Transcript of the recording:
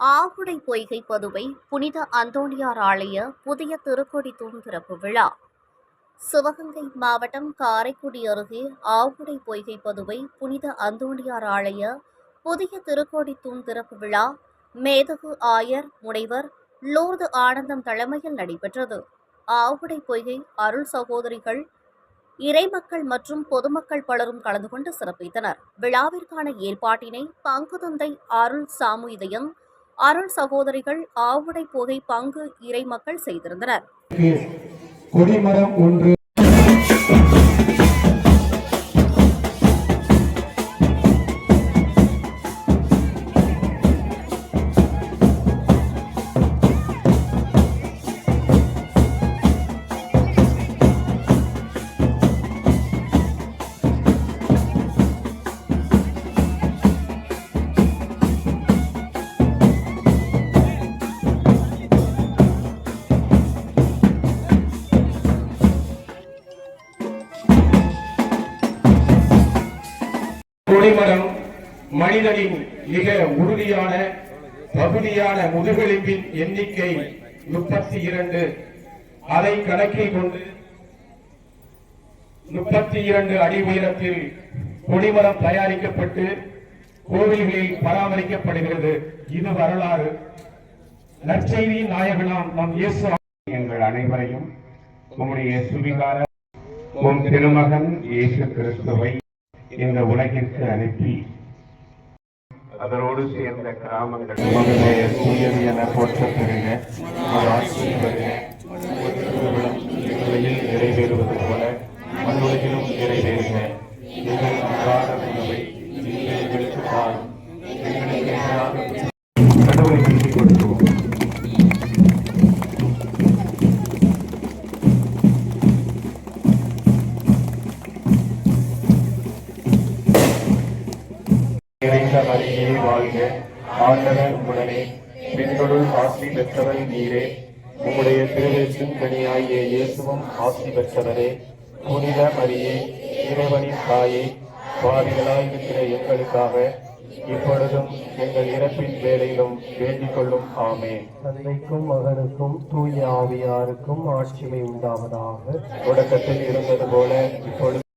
ஆகுடை பொய்கை பதுவை புனித அந்தோணியார் ஆலய புதிய திருக்கொடி தூண் திறப்பு விழா. சிவகங்கை மாவட்டம் காரைக்குடி அருகே ஆகுடை பொய்கை பதுவை புனித அந்தோணியார் ஆலய புதிய திருக்கோடி தூண் திறப்பு விழா மேதகு ஆயர் முனைவர் லூர்து ஆனந்தம் தலைமையில் நடைபெற்றது. ஆவுடை பொய்கை அருள் சகோதரிகள் இறைமக்கள் மற்றும் பொதுமக்கள் பலரும் கலந்து கொண்டு சிறப்பித்தனர். விழாவிற்கான ஏற்பாட்டினை பங்குதந்தை அருள் சாமு இதயம் அருள் சகோதரிகள் ஆவுடை புகை பங்கு இறைமக்கள் செய்திருந்தனர். கொடிமரம் ஒன்று கொடிமரம் மனிதனின் மிக உறுதியான பகுதியான முதுகெலும்பின் எண்ணிக்கை முப்பத்தி இரண்டு அதை கணக்கில் கொண்டு முப்பத்தி இரண்டு அடி உயரத்தில் கொடிமரம் தயாரிக்கப்பட்டு கோவில்களில் பராமரிக்கப்படுகிறது. இது வரலாறு. நற்செய்தி நாயகனாம் நம் இயேசு. எங்கள் அனைவரையும் உம்முடைய சுவிகார உம் திருமகன் இயேசு கிறிஸ்துவை இந்த உலகிற்கு அனுப்பி அதனோடு சேர்ந்த கிராமங்கள் உங்களுடைய என நிறைந்த மரியே வாழ்க. ஆண்டவர் உடனே பெண்களுள் ஆசி பெற்றவர் நீரே. உம்முடைய திருவெற்றின் கனியாகிய இயேசுவும் ஆசி பெற்றவரே. புனித மரியே இறைவனின் தாயே பாவிகளாயிருக்கிற எங்களுக்காக இப்பொழுதும் எங்கள் இறப்பின் வேலையிலும் வேண்டிக் கொள்ளும். ஆமே தந்தைக்கும் மகனுக்கும் தூய ஆவியாருக்கும் ஆட்சிமை உண்டாவதாக. தொடக்கத்தில் இருந்தது போல இப்பொழுது